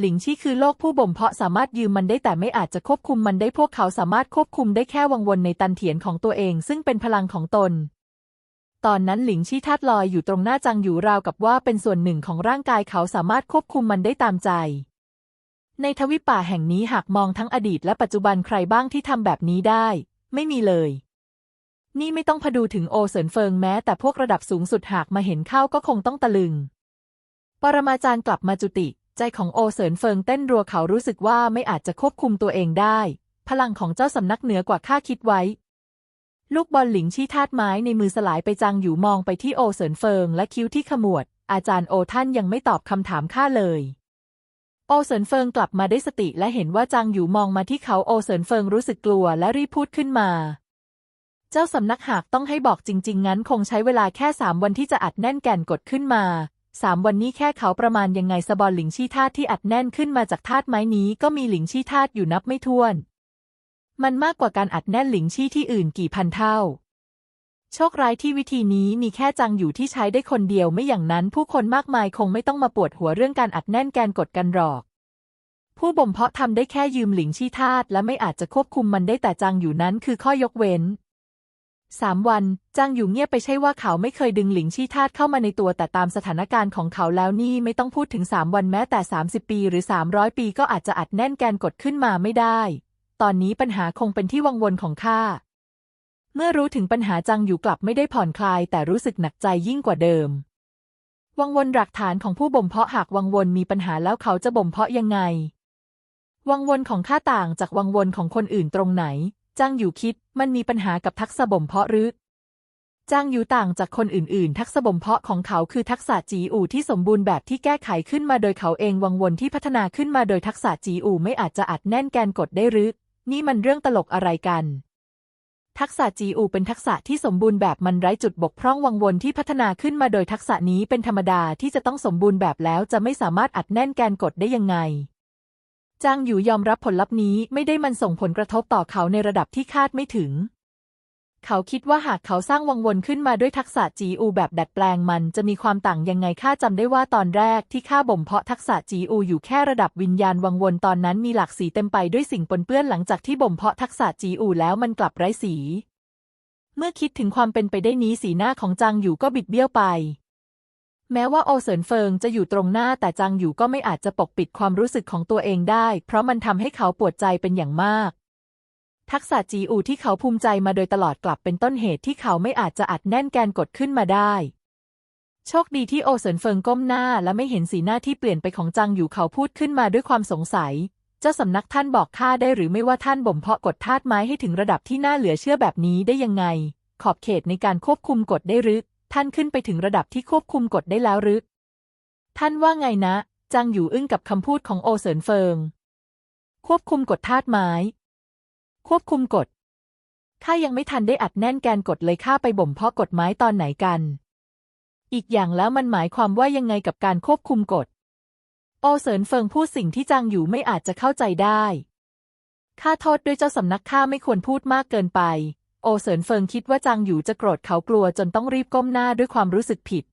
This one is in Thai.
หลิงชี่คือโลกผู้บ่มเพาะสามารถยืมมันได้แต่ไม่อาจจะควบคุมมันได้พวกเขาสามารถควบคุมได้แค่วังวนในตันเถียนของตัวเอง ซึ่งเป็นพลังของตน ตอนนั้นหลิงชี่ธาตุลอยอยู่ตรงหน้าจังอยู่ราวกับว่าเป็นส่วนหนึ่งของร่างกายเขาสามารถควบคุมมันได้ตามใจ ในทวิปป่าแห่งนี้หากมองทั้งอดีตและปัจจุบันใครบ้างที่ทำแบบนี้ได้ ไม่มีเลย นี่ไม่ต้องพดูถึงโอเสินเฟิงแม้แต่พวกระดับสูงสุดหากมาเห็นเข้าก็คงต้องตะลึง ปรมาจารย์กลับมาจุติ ใจของโอเสินเฟิงเต้นรัวเขารู้สึกว่าไม่อาจจะควบคุมตัวเองได้ พลังของเจ้าสำนักเหนือกว่าข้าคิดไว้ ลูกบอลหลิงชี้ธาตุไม้ในมือสลายไปจางอยู่มองไปที่โอเสินเฟิงและคิ้วที่ขมวด อาจารย์โอท่านยังไม่ตอบคำถามข้าเลย โอเสินเฟิงกลับมาได้สติและเห็นว่าจางอยู่มองมาที่เขาโอเสินเฟิงรู้สึกกลัวและรีบพูดขึ้นมาเจ้าสำนักหากต้องให้บอกจริง ๆ งั้นคงใช้เวลาแค่สามวันที่จะอัดแน่นแก่นกดขึ้นมา สามวันนี้แค่เขาประมาณยังไงสบอลหลิงชี่ธาตุที่อัดแน่นขึ้นมาจากธาตุไม้นี้ก็มีหลิงชี่ธาตุอยู่นับไม่ถ้วน มันมากกว่าการอัดแน่นหลิงชี่ที่อื่นกี่พันเท่า โชคร้ายที่วิธีนี้มีแค่จังอยู่ที่ใช้ได้คนเดียวไม่อย่างนั้น ผู้คนมากมายคงไม่ต้องมาปวดหัวเรื่องการอัดแน่นแกนกดกันหรอก ผู้บ่มเพาะทำได้แค่ยืมหลิงชี่ธาตุและไม่อาจจะควบคุมมันได้แต่จังอยู่นั้นคือข้อยกเว้น สามวันจางอยู่เงียบไปใช่ว่าเขาไม่เคยดึงหลิงชี่ธาตุเข้ามาในตัวแต่ตามสถานการณ์ของเขาแล้วนี่ไม่ต้องพูดถึงสามวันแม้แต่สามสิบปีหรือสามร้อยปีก็อาจจะอัดแน่นแกนกดขึ้นมาไม่ได้ ตอนนี้ปัญหาคงเป็นที่วังวนของข้าเมื่อรู้ถึงปัญหาจังอยู่กลับไม่ได้ผ่อนคลาย แต่รู้สึกหนักใจยิ่งกว่าเดิม วังวนหลักฐานของผู้บ่มเพาะหากวังวนมีปัญหาแล้วเขาจะบ่มเพาะยังไง วังวนของข้าต่างจากวังวนของคนอื่นตรงไหน จ้างอยู่คิดมันมีปัญหากับทักษะบ่มเพาะหรือจ้างอยู่ต่างจากคนอื่นๆ ทักษะบ่มเพาะของเขาคือทักษะจีอู่ที่สมบูรณ์แบบที่แก้ไขขึ้นมาโดยเขาเองวังวนที่พัฒนาขึ้นมาโดยทักษะจีอู่ไม่อาจจะอัดแน่นแกนกดได้หรือ นี่มันเรื่องตลกอะไรกัน ทักษะจีอู่เป็นทักษะที่สมบูรณ์แบบมันไร้จุดบกพร่องวังวนที่พัฒนาขึ้นมาโดยทักษะนี้เป็นธรรมดาที่จะต้องสมบูรณ์แบบแล้วจะไม่สามารถอัดแน่นแกนกดได้ยังไง จางอยู่ยอมรับผลลัพธ์นี้ไม่ได้มันส่งผลกระทบต่อเขาในระดับที่คาดไม่ถึง เขาคิดว่าหากเขาสร้างวังวนขึ้นมาด้วยทักษะจีอูแบบดัดแปลงมันจะมีความต่างยังไงข้าจำได้ว่าตอนแรกที่ข้าบ่มเพาะทักษะจีอูอยู่แค่ระดับวิญญาณวังวนตอนนั้นมีหลากสีเต็มไปด้วยสิ่งปนเปื้อนหลังจากที่บ่มเพาะทักษะจีอูแล้วมันกลับไร้สี เมื่อคิดถึงความเป็นไปได้นี้สีหน้าของจางอยู่ก็บิดเบี้ยวไป แม้ว่าโอเสินเฟิงจะอยู่ตรงหน้าแต่จางอยู่ก็ไม่อาจจะปกปิดความรู้สึกของตัวเองได้ เพราะมันทำให้เขาปวดใจเป็นอย่างมาก ทักษะจีอูที่เขาภูมิใจมาโดยตลอดกลับเป็นต้นเหตุที่เขาไม่อาจจะอัดแน่นแกนกดขึ้นมาได้ โชคดีที่โอเสินเฟิงก้มหน้าและไม่เห็นสีหน้าที่เปลี่ยนไปของจางอยู่เขาพูดขึ้นมาด้วยความสงสัย เจ้าสำนักท่านบอกข้าได้หรือไม่ว่าท่านบ่มเพาะกดธาตุไม้ให้ถึงระดับที่น่าเหลือเชื่อแบบนี้ได้ยังไง ขอบเขตในการควบคุมกดได้หรือ ท่านขึ้นไปถึงระดับที่ควบคุมกฎได้แล้วหรือท่านว่าไงนะ จางอยู่อึ้งกับคำพูดของโอเสินเฟิง ควบคุมกฎธาตุไม้ ควบคุมกฎข้ายังไม่ทันได้อัดแน่นแกนกฎเลยข้าไปบ่มเพาะกฎไม้ตอนไหนกัน อีกอย่างแล้วมันหมายความว่ายังไงกับการควบคุมกฎ โอเสินเฟิงพูดสิ่งที่จางอยู่ไม่อาจจะเข้าใจได้ ข้าโทษด้วยเจ้าสำนักข้าไม่ควรพูดมากเกินไป โอเสินเฟิงคิดว่าจางอยู่จะโกรธเขากลัวจนต้องรีบก้มหน้าด้วยความรู้สึกผิด